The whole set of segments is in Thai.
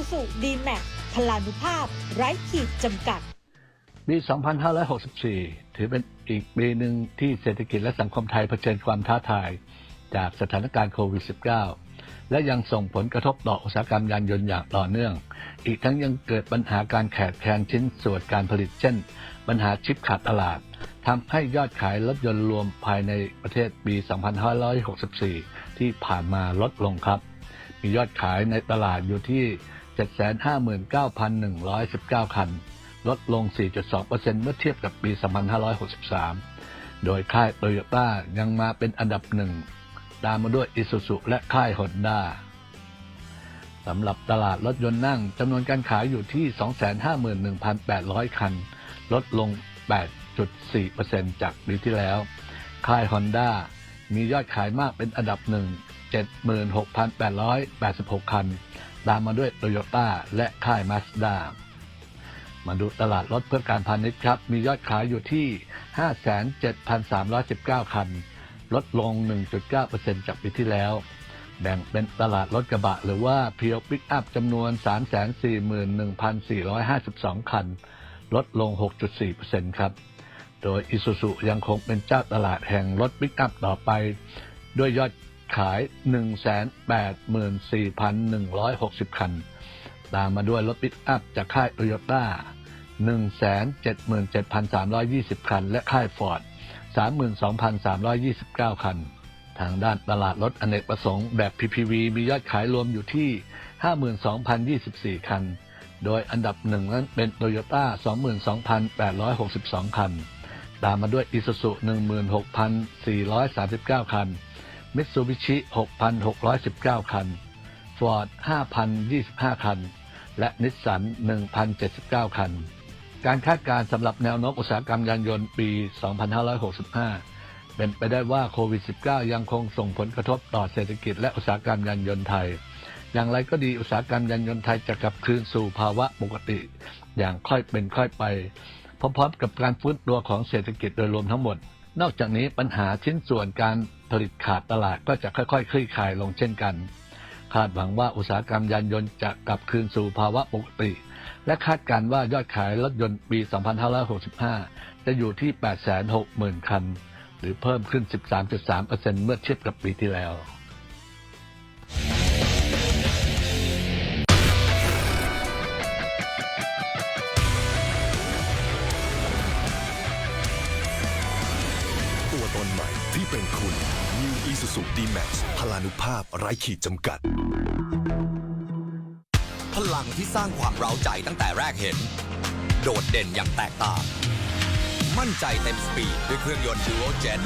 ซูซูดีแม็กพลานุภาพ ไร้ขีดจำกัด ปี 2564 ถือเป็นอีกปีหนึ่งที่เศรษฐกิจและสังคมไทยเผชิญความท้าทาย จากสถานการณ์โควิด -19 และยังส่งผลกระทบต่ออุตสาหกรรมยานยนต์อย่างต่อเนื่อง อีกทั้งยังเกิดปัญหาการแขาดแคลนชิ้นส่วนการผลิตเช่น ปัญหาชิปขาดตลาดทำให้ยอดขายรถยนต์รวมภายในประเทศปี 2564 ที่ผ่านมาลดลงครับ มียอดขายในตลาดอยู่ที่ 759,119 คัน ลดลง 4.2%เมื่อเทียบกับปี 2563 โดยค่ายโตโยต้ายังมาเป็นอันดับหนึ่ง ตามมาด้วยอิซูซุและค่ายฮอนด้าสำหรับตลาดรถยนต์นั่งจำนวนการขายอยู่ที่ 251,800 คัน ลดลง 8.4%จากปีที่แล้ว ค่ายฮอนด้ามียอดขายมากเป็นอันดับหนึ่ง76,886 คัน ตามมาด้วยโตโยต้าและค่ายมาสด้ามาดูตลาดรถเพื่อการพาณิชย์ครับ มียอดขายอยู่ที่ 57,319 คัน ลดลง 1.9%จากปีที่แล้ว แบ่งเป็นตลาดรถกระบะหรือว่าเพียวปิกอัพจำนวน 341,452 คัน ลดลง 6.4%ครับ โดยอิซูซุยังคงเป็นเจ้าตลาดแห่งรถปิกอัพต่อไป ด้วยยอด ขาย 184,160 คัน ตามมาด้วยรถปิกอัพจากค่ายโตโยต้า177,320 คัน และค่ายฟอร์ด32,329 คัน ทางด้านตลาดรถอเนกประสงค์แบบ PPV มียอดขายรวมอยู่ที่ 52,024 คัน โดยอันดับหนึ่งนั้นเป็นโตโยต้า22,862 คัน ตามมาด้วยอิซูซุ16,439 คัน มิตซูบิชิ 6,619 คัน ฟอร์ด 5,025 คัน และนิสสัน 1,079 คัน การคาดการณ์สำหรับแนวโน้มอุตสาหกรรมยานยนต์ปี 2565 เป็นไปได้ว่าโควิด -19 ยังคงส่งผลกระทบต่อเศรษฐกิจและอุตสาหกรรมยานยนต์ไทย อย่างไรก็ดีอุตสาหกรรมยานยนต์ไทยจะกลับคืนสู่ภาวะปกติ อย่างค่อยเป็นค่อยไป พร้อมๆกับการฟื้นตัวของเศรษฐกิจโดยรวมทั้งหมด นอกจากนี้ปัญหาชิ้นส่วนการผลิตขาดตลาดก็จะค่อยๆ คลี่คลายลงเช่นกัน คาดหวังว่าอุตสาหกรรมยานยนต์จะกลับคืนสู่ภาวะปกติ และคาดการณ์ว่ายอดขายรถยนต์ปี 2565 จะอยู่ที่ 860,000 คัน หรือเพิ่มขึ้น 13.3%เมื่อเทียบกับปีที่แล้ว เป็นคุณ New Isuzu D-Max พลานุภาพไร้ขีดจำกัด พลังที่สร้างความเร้าใจตั้งแต่แรกเห็น โดดเด่นอย่างแตกต่าง มั่นใจเต็มสปีดด้วยเครื่องยนต์ Dual Jet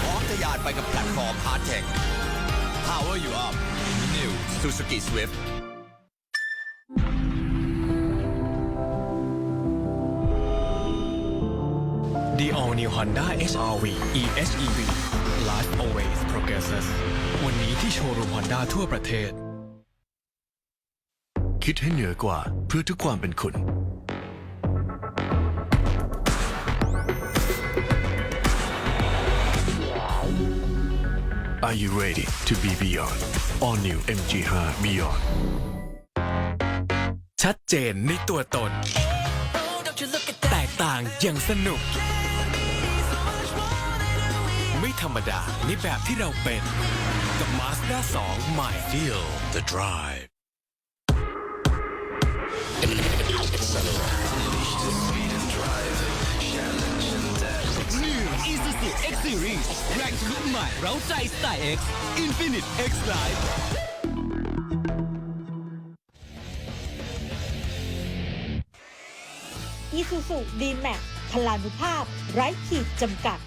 พร้อมทะยานไปกับแพลตฟอร์ม Hard Tech Power you up New Suzuki Swift The All New Honda HR-V EHEV Life Always Progresses วันนี้ที่โชว์รูม Honda ทั่วประเทศ คิดให้เหนือกว่าเพื่อทุกความเป็นคุณ Are you ready to be beyond All New MG5 Beyond ชัดเจนในตัวตน แตกต่างอย่างสนุกไม่ ธรรมดาในแบบที่เราเป็น กับ Mazda 2ใหม่ Feel the drive New Isuzu X Series แรงทะลุใหม่เร้าใจสไตล์ X Infinite X Life อีซูซูดีแม็กพลานุภาพ ไร้ขีดจำกัด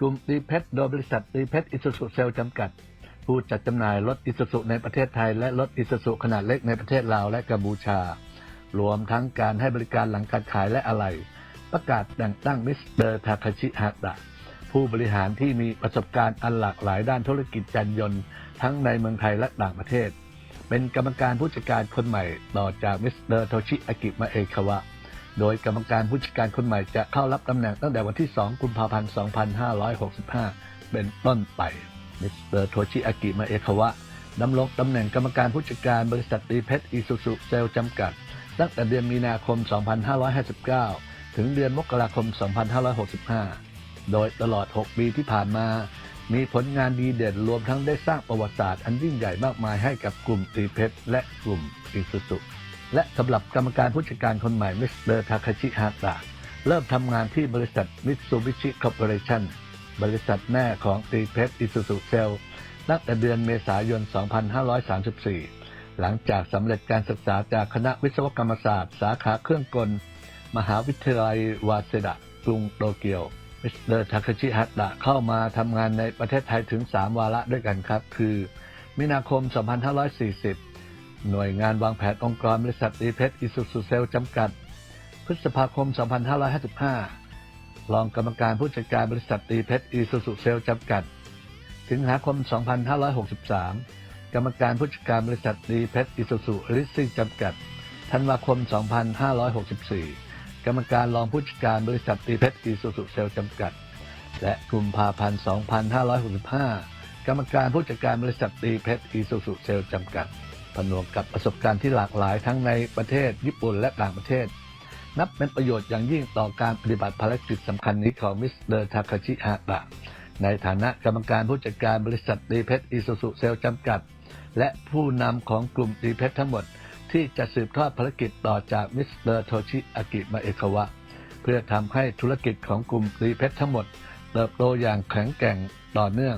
กลุ่มตีเพชรโดยบริษัทตีเพชรอิสุสุเซลจำกัด ผู้จัดจำหน่ายรถอิสุสุในประเทศไทย และรถอิสุสุขนาดเล็กในประเทศลาวและกัมพูชา รวมทั้งการให้บริการหลังการขายและอะไหล่ประกาศแต่งตั้งมิสเตอร์ทาคาชิฮาตะผู้บริหารที่มีประสบการณ์อันหลากหลายด้านธุรกิจยานยนต์ทั้งในเมืองไทยและต่างประเทศ เป็นกรรมการผู้จัดการคนใหม่ต่อจากมิสเตอร์โทชิอากิมาเอคาวะ โดยกรรมการผู้จัดการคนใหม่จะเข้ารับตำแหน่งตั้งแต่วันที่ 2 กุมภาพันธ์ 2565 เป็นต้นไป มิสเตอร์โทชิอากิมาเอคาวะดำรงตำแหน่งกรรมการผู้จัดการบริษัทดีเพชรอีซูซูเซลจำกัด ตั้งแต่เดือนมีนาคม 2559 ถึงเดือนมกราคม 2565 โดยตลอด 6 ปีที่ผ่านมา มีผลงานดีเด่นรวมทั้งได้สร้างประวัติศาสตร์อันยิ่งใหญ่มากมายให้กับกลุ่มตีเพชรและกลุ่มอีซูซุ และสำหรับกรรมการผู้จัดการคนใหม่มิสเตอร์ทาคาชิฮาตะเริ่มทำงานที่บริษัทมิตซูบิชิคอร์ปอเรชั่นบริษัทแม่ของตีเพชรอีซูซุเซลตั้งแต่เดือนเมษายน 2534 หลังจากสำเร็จการศึกษาจากคณะวิศวกรรมศาสตร์ สาขาเครื่องกล มหาวิทยาลัยวาเซดะกรุงโตเกียว มิสเตอร์ทาคาชิฮัตดะเข้ามาทำงานในประเทศไทยถึง 3 วาระด้วยกันครับ คือมีนาคม 2540 หน่วยงานวางแผนองค์กรบริษัทดีเพชรอิสุสุเซลจำกัด พฤษภาคม 2555 รองกรรมการผู้จัดการบริษัทดีเพชรอิสุสุเซลจำกัด สิงหาคม 2563 กรรมการผู้จัดการบริษัทดีเพชรอิสุสุลิสซิ่งจำกัด ธันวาคม 2564 กรรมการรองผู้จัดการบริษัทดีเพชรอีซูซูเซลจำกัด และกุมภาพันธ์ 2565 กรรมการผู้จัดการบริษัทดีเพชรอีซูซูเซลจำกัด ผนวกกับประสบการณ์ที่หลากหลายทั้งในประเทศญี่ปุ่นและต่างประเทศ นับเป็นประโยชน์อย่างยิ่งต่อการปฏิบัติภารกิจสำคัญนี้ของมิสเตอร์ทาคาชิฮาตะในฐานะกรรมการผู้จัดการบริษัทดีเพชอีซูซูเซลจำกัด และผู้นำของกลุ่มดีเพชทั้งหมด ที่จะสืบทอดภารกิจต่อจากมิสเตอร์โทชิอากิมาเอคาวะ เพื่อทำให้ธุรกิจของกลุ่มดีเพชทั้งหมด เติบโตอย่างแข็งแกร่งต่อเนื่อง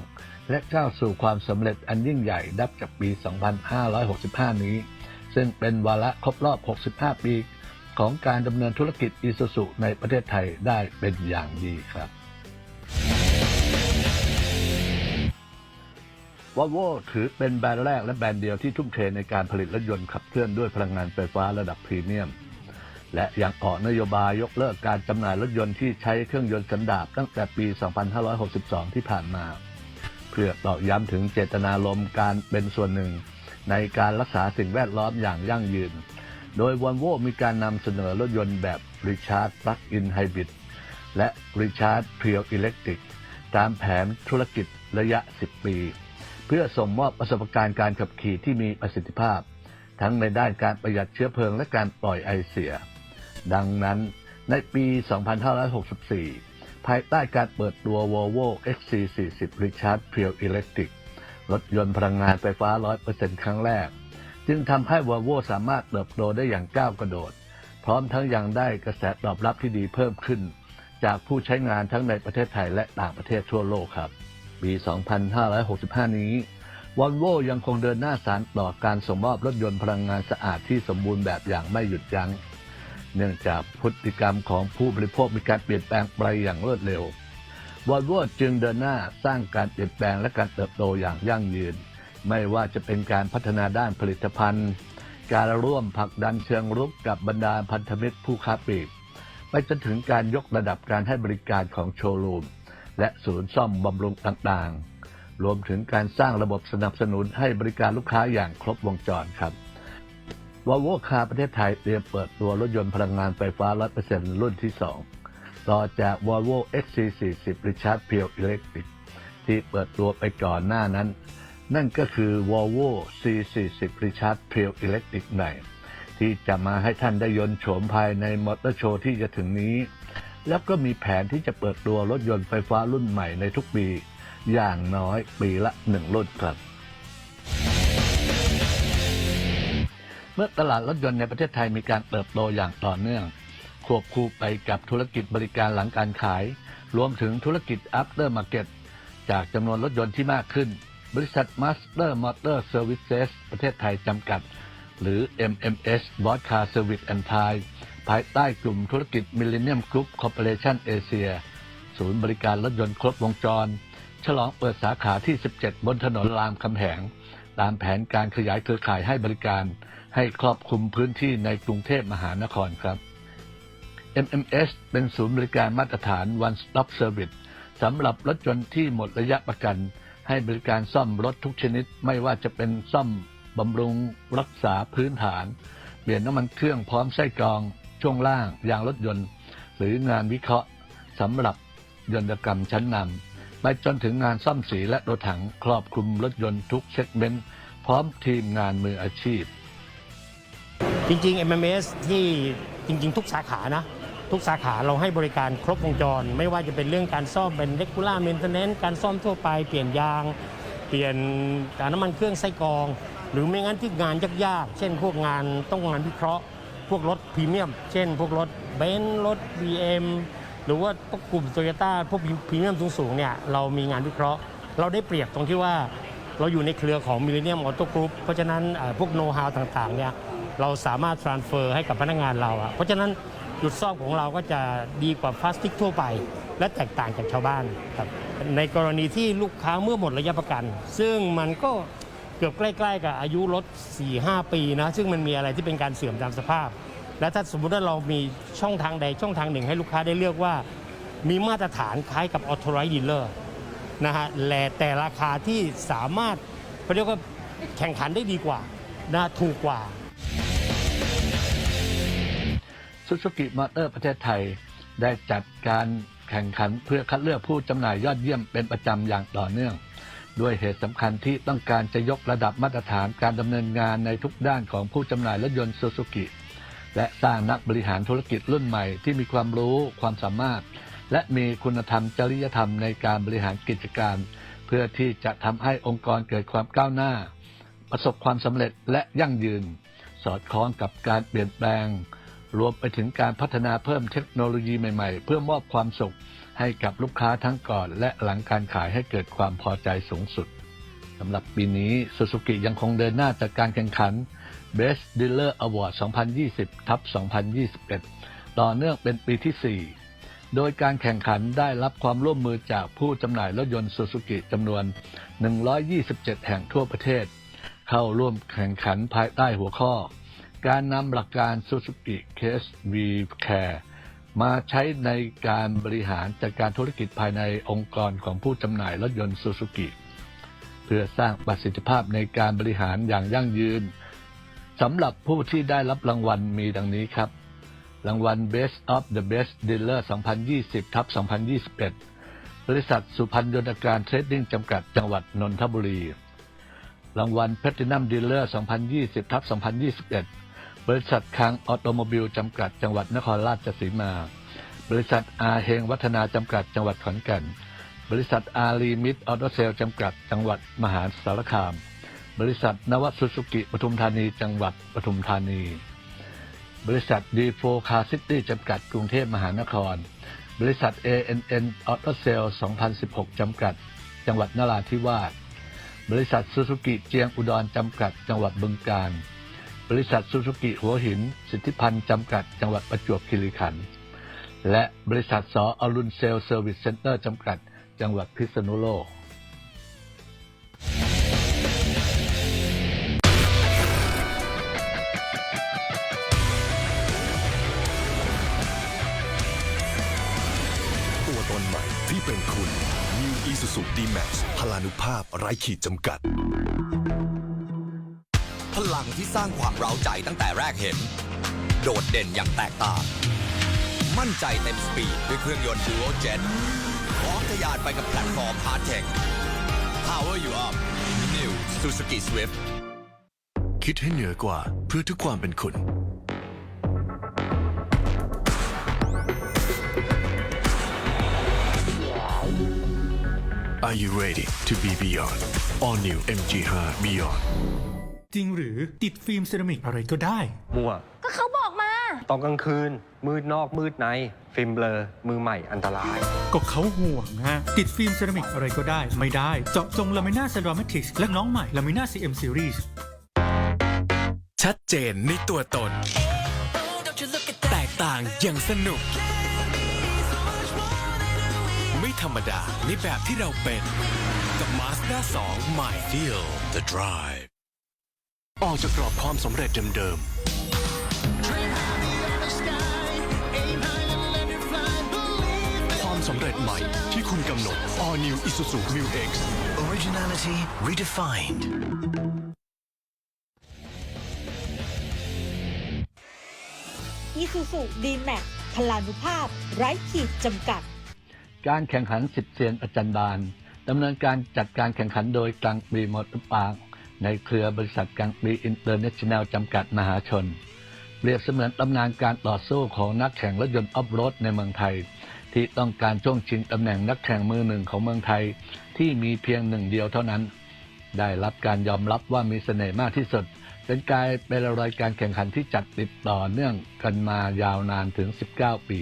และก้าวสู่ความสำเร็จอันยิ่งใหญ่ดับจากปี 2565 นี้ ซึ่งเป็นวาระครบรอบ 65 ปี ของการดำเนินธุรกิจอีซูซุในประเทศไทยได้เป็นอย่างดีครับวอลโวถือเป็นแบรนด์แรกและแบรนด์เดียวที่ทุ่มเทในการผลิตรถยนต์ขับเคลื่อนด้วยพลังงานไฟฟ้าระดับพรีเมียม และยังออกนโยบายยกเลิกการจำหน่ายรถยนต์ที่ใช้เครื่องยนต์สันดาปตั้งแต่ปี 2562 ที่ผ่านมา เพื่อตอกย้ำถึงเจตนารมณ์การเป็นส่วนหนึ่ง ในการรักษาสิ่งแวดล้อมอย่างยั่งยืน โดยวอลโวมีการนำเสนอรถยนต์แบบ Recharge Plug-in Hybrid และ Recharge Pure Electric ตามแผนธุรกิจระยะ 10 ปี เพื่อส่งมอบประสบการณ์การขับขี่ที่มีประสิทธิภาพ ทั้งในด้านการประหยัดเชื้อเพลิงและการปล่อยไอเสีย ดังนั้นในปี 2564 ภายใต้การเปิดตัว Volvo XC40 Recharge Pure Electric รถยนต์พลังงานไฟฟ้า 100%ครั้งแรก จึงทำให้ Volvo สามารถเติบโตได้อย่างก้าวกระโดด พร้อมทั้งยังได้กระแสตอบรับที่ดีเพิ่มขึ้น จากผู้ใช้งานทั้งในประเทศไทยและต่างประเทศทั่วโลกครับ ปี 2565 นี้วอลโวยังคงเดินหน้าสารต่อการส่งมอบรถยนต์พลังงานสะอาดที่สมบูรณ์แบบอย่างไม่หยุดยัง้ง เนื่องจากพฤติกรรมของผู้บริโภคมีการเปลี่ยนแปลงไปอย่างรวดเร็ววอลโวจึงเดินหน้าสร้างการเปลี่ยนแปลงและการเติบโตอย่างยั่งยืน ไม่ว่าจะเป็นการพัฒนาด้านผลิตภัณฑ์ การร่วมผลักดันเชิงรุกกับบรรดาพันธมิตรผู้ค้าปลีกไปจนถึงการยกระดับการให้บริการของโชว์รูม และศูนย์ซ่อมบำรุงต่างๆ รวมถึงการสร้างระบบสนับสนุนให้บริการลูกค้าอย่างครบวงจรครับ วอลโวคาประเทศไทยเตรียมเปิดตัวรถยนต์พลังงานไฟฟ้า 100%รุ่นที่ 2 ต่อจาก Volvo XC40 Recharge Pure Electric ที่เปิดตัวไปก่อนหน้านั้น นั่นก็คือ Volvo C40 Recharge Pure Electric ใหม่ที่จะมาให้ท่านได้ยนต์โฉมภายในมอเตอร์โชว์ที่จะถึงนี้ แล้วก็มีแผนที่จะเปิดตัวรถยนต์ไฟฟ้ารุ่นใหม่ในทุกปี อย่างน้อยปีละหนึ่งรุ่นครับ เมื่อตลาดรถยนต์ในประเทศไทยมีการเติบโตอย่างต่อเนื่อง ควบคู่ไปกับธุรกิจบริการหลังการขาย รวมถึงธุรกิจ after market จากจำนวนรถยนต์ที่มากขึ้น บริษัท Master Motor Services ประเทศไทยจำกัด หรือ MMS b o s Car Service and Thai ภายใต้กลุ่มธุรกิจ Millennium Group Corporation Asia ศูนย์บริการรถยนต์ครบวงจร ฉลองเปิดสาขาที่ 17 บนถนนรามคำแหง ตามแผนการขยายเครือข่ายให้บริการ ให้ครอบคลุมพื้นที่ในกรุงเทพมหานครครับ MMS เป็นศูนย์บริการมาตรฐาน One Stop Service สำหรับรถยนต์ที่หมดระยะประกัน ให้บริการซ่อมรถทุกชนิด ไม่ว่าจะเป็นซ่อมบำรุงรักษาพื้นฐาน เปลี่ยนน้ำมันเครื่องพร้อมไส้กรอง ช่วงล่าง ยางรถยนต์ หรืองานวิเคราะห์สำหรับยนตกรรมชั้นนำไปจนถึงงานซ่อมสีและรถถังครอบคลุมรถยนต์ทุกเซกเมนต์พร้อมทีมงานมืออาชีพ จริงๆ MMS ที่จริง ๆ ทุกสาขานะ ทุกสาขาเราให้บริการครบวงจร ไม่ว่าจะเป็นเรื่องการซ่อมเป็น regular maintenance การซ่อมทั่วไปเปลี่ยนยาง เปลี่ยนการน้ำมันเครื่องไส้กรอง หรือไม่งั้นที่งานยากๆ เช่นพวกงานต้องงานวิเคราะห์ พวกรถพรีเมียม เช่น พวกรถเบนซ์รถ BM หรือว่าพวกกลุ่มโตโยต้าพวกพรีเมียมสูงๆเนี่ยเรามีงานวิเคราะห์ เราได้เปรียบตรงที่ว่าเราอยู่ในเครือของมิเลเนียมออโต้กรุ๊ปเพราะฉะนั้นพวกโน้ตฮาวต่างๆเนี่ย เราสามารถ transfer ให้กับพนักงานเราอะเพราะฉะนั้นจุดซ่อมของเราก็จะดีกว่าพลาสติกทั่วไป และแตกต่างจากชาวบ้านครับในกรณีที่ลูกค้าเมื่อหมดระยะประกัน ซึ่งมันก็เกือบใกล้ๆกับอายุรถ 4-5 ปีนะ ซึ่งมันมีอะไรที่เป็นการเสื่อมตามสภาพ และถ้าสมมุติว่าเรามีช่องทางใดช่องทางหนึ่งให้ลูกค้าได้เลือกว่า มีมาตรฐานคล้ายกับ authorized dealer นะฮะและแต่ราคาที่สามารถเขาเรียกว่าแข่งขันได้ดีกว่านะถูกกว่า ซูซูกิมอเตอร์ประเทศไทย ได้จัดการแข่งขันเพื่อคัดเลือกผู้จำหน่ายยอดเยี่ยมเป็นประจำอย่างต่อเนื่อง ด้วยเหตุสำคัญที่ต้องการจะยกระดับมาตรฐานการดำเนินงานในทุกด้านของผู้จำหน่ายรถยนต์ซูซูกิและสร้างนักบริหารธุรกิจรุ่นใหม่ที่มีความรู้ความสามารถ และมีคุณธรรมจริยธรรมในการบริหารกิจการ เพื่อที่จะทำให้องค์กรเกิดความก้าวหน้า ประสบความสำเร็จและยั่งยืน สอดคล้องกับการเปลี่ยนแปลง รวมไปถึงการพัฒนาเพิ่มเทคโนโลยีใหม่ๆ เพื่อมอบความสุขให้กับลูกค้าทั้งก่อน และหลังการขายให้เกิดความพอใจสูงสุดสำหรับปีนี้ซูซูกิยังคงเดินหน้าจากการแข่งขัน Best Dealer Award 2020 ทับ 2021 ต่อเนื่องเป็นปีที่ 4 โดยการแข่งขันได้รับความร่วมมือจากผู้จำหน่ายรถยนต์ซูซูกิจำนวน 127 แห่งทั่วประเทศ เข้าร่วมแข่งขันภายใต้หัวข้อ การนำหลักการ Suzuki Case V Care มาใช้ในการบริหารจัดการธุรกิจภายในองค์กรของผู้จำหน่ายรถยนต์ซูซูกิเพื่อสร้างประสิทธิภาพในการบริหารอย่างยั่งยืนสำหรับผู้ที่ได้รับรางวัลมีดังนี้ครับ รางวัล Best of the Best Dealer 2020ทับ2021 บริษัทสุพรรณยนตการเทรดดิ้งจำกัดจังหวัดนนทบุรี รางวัล Platinum Dealer 2020ทับ2021 บริษัทคังออโตโมบิลจำกัดจังหวัดนครราชสีมา บริษัทอาเฮงวัฒนาจำกัดจังหวัดขอนแก่น บริษัทอารีมิดออโตเซลจำกัดจังหวัดมหาสารคาม บริษัทนวสุสุกิปทุมธานีจังหวัดปทุมธานี บริษัทดีโฟคาซิตี้จำกัดกรุงเทพมหานคร บริษัท ANN Auto Sale 2016 จำกัด จังหวัดนราธิวาส บริษัทซูซูกิเจียงอุดรจำกัดจังหวัดบึงกาฬบริษัทซูซูกิหัวหิน สิทธิพันธ์จำกัดจังหวัดประจวบคีรีขันธ์และบริษัทสออรุณเซลเซอร์วิสเซ็นเตอร์จำกัด จังหวัดพิษณุโลก New Isuzu D-Max พลานุภาพไร้ขีดจำกัด พลังที่สร้างความเร้าใจตั้งแต่แรกเห็น โดดเด่นอย่างแตกต่าง มั่นใจเต็มสปีดด้วยเครื่องยนต์ Duo Jet พร้อมทะยานไปกับแพลตฟอร์ม Hard Tech Power you up New Suzuki Swift คิดให้เหนือกว่าเพื่อทุกความเป็นคุณ Are you ready to be beyond? All new MG5 Beyond จริงหรือติดฟิล์มเซรามิกอะไรก็ได้ มั่วก็เขาบอกมา ตอนกลางคืน มืดนอกมืดใน ฟิล์มเบลอ มือใหม่อันตราย ก็เขาห่วงฮะ ติดฟิล์มเซรามิกอะไรก็ได้ ไม่ได้ เจาะจงลามิน่าเซรามิกและน้องใหม่ลามิน่า CM Series ชัดเจนในตัวตน แตกต่างอย่างสนุกไม่ ธรรมดาในแบบที่เราเป็น กับ Mazda 2ใหม่ Feel the drive ออกจากกรอบความสำเร็จเดิมๆ ความสำเร็จใหม่ที่คุณกำหนด All New Isuzu Mu X Originality Redefined Isuzu D-Max พลานุภาพ ไร้ขีดจำกัด การแข่งขันสิบเซียนอาจารย์บานดำเนินการจัดการแข่งขันโดยกลางปีมอเตอร์ปาร์คในเครือบริษัทกังปีอินเตอร์เนชั่นแนลจำกัดมหาชน เปรียบเสมือนตำนานการต่อสู้ของนักแข่งรถยนต์ออฟโรดในเมืองไทย ที่ต้องการช่วงชิงตำแหน่งนักแข่งมือหนึ่งของเมืองไทย ที่มีเพียงหนึ่งเดียวเท่านั้น ได้รับการยอมรับว่ามีเสน่ห์มากที่สุดเป็นกายเป็นรายการแข่งขันที่จัดติดต่อเนื่องกันมายาวนานถึง 19 ปี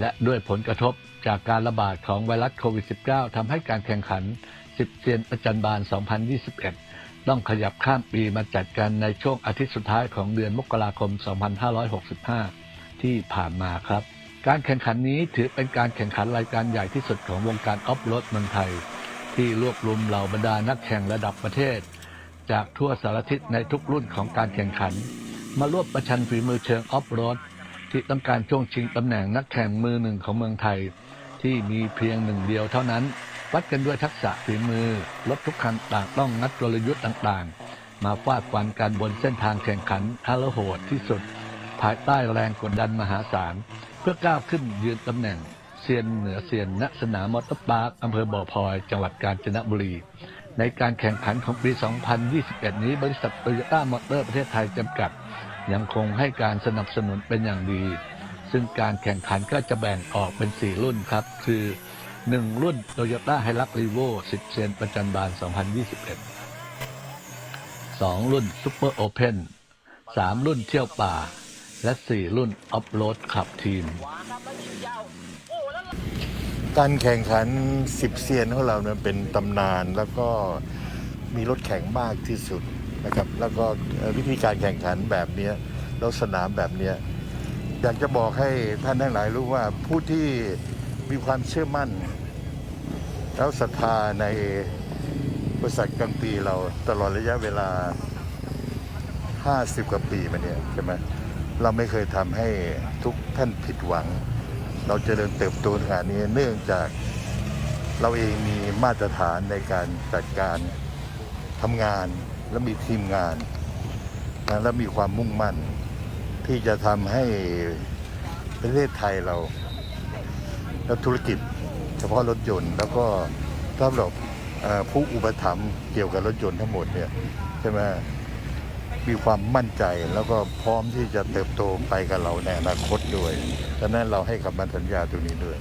และด้วยผลกระทบ จากการระบาดของไวรัสโควิด -19 ทำให้การแข่งขัน 10 เซียนประจันบาน2021 ต้องขยับข้ามปีมาจัดกันในช่วงอาทิตย์สุดท้ายของเดือนมกราคม 2565 ที่ผ่านมาครับ การแข่งขันนี้ถือเป็นการแข่งขันรายการใหญ่ที่สุดของวงการออฟโรดเมืองไทย ที่รวบรวมเหล่าบรรดานักแข่งระดับประเทศ จากทั่วสารทิศในทุกรุ่นของการแข่งขัน มาร่วมประชันฝีมือเชิงออฟโรดที่ต้องการช่วงชิงตำแหน่งนักแข่งมือหนึ่งของเมืองไทย ที่มีเพียงหนึ่งเดียวเท่านั้น วัดกันด้วยทักษะฝีมือรถทุกคันต่างต้องงัดกลยุทธ์ต่างๆ มาฟาดฟันกันบนเส้นทางแข่งขันฮาลโหดที่สุด ภายใต้แรงกดดันมหาศาล เพื่อก้าวขึ้นยืนตำแหน่งเซียนเหนือเซียนณสนามมอเตอร์พาร์คอำเภอบ่อพลอยจังหวัดกาญจนบุรี ในการแข่งขันของปี 2021 นี้บริษัทโตโยต้ามอเตอร์ประเทศไทยจำกัด ยังคงให้การสนับสนุนเป็นอย่างดี ซึ่งการแข่งขันก็จะแบ่งออกเป็น 4 รุ่นครับ คือ 1 รุ่น Toyota h i l u x r e v o 10 เซนประจันบาน 2021 2 รุ่น Super Open 3 รุ่นเที่ยวป่า และ 4 รุ่น Off-Road ขับทีม การแข่งขันสิบเซียนของเราเนี่ยเป็นตำนานแล้วก็มีรถแข่งมากที่สุดนะครับ แล้วก็วิธีการแข่งขันแบบนี้แล้วสนามแบบนี้ อยากจะบอกให้ท่านทั้งหลายรู้ว่าผู้ที่มีความเชื่อมั่น แล้วศรัทธาในบริษัทกังปีเราตลอดระยะเวลา 50 กว่าปีมาเนี่ยใช่ไหมเราไม่เคยทำให้ทุกท่านผิดหวัง เราเจริญเติบโตขนาดนี้เนื่องจากเราเองมีมาตรฐานในการจัดการทำงานและมีทีมงาน และมีความมุ่งมั่น ที่จะทำให้ประเทศไทยเรา และธุรกิจ เฉพาะรถยนต์ แล้วก็สำหรับผู้อุปถัมภ์เกี่ยวกับรถยนต์ทั้งหมดเนี่ยใช่ไหมมีความมั่นใจแล้วก็พร้อมที่จะเติบโตไปกับเราในอนาคตด้วยดังนั้นเราให้คำมั่นสัญญาตรงนี้ด้วย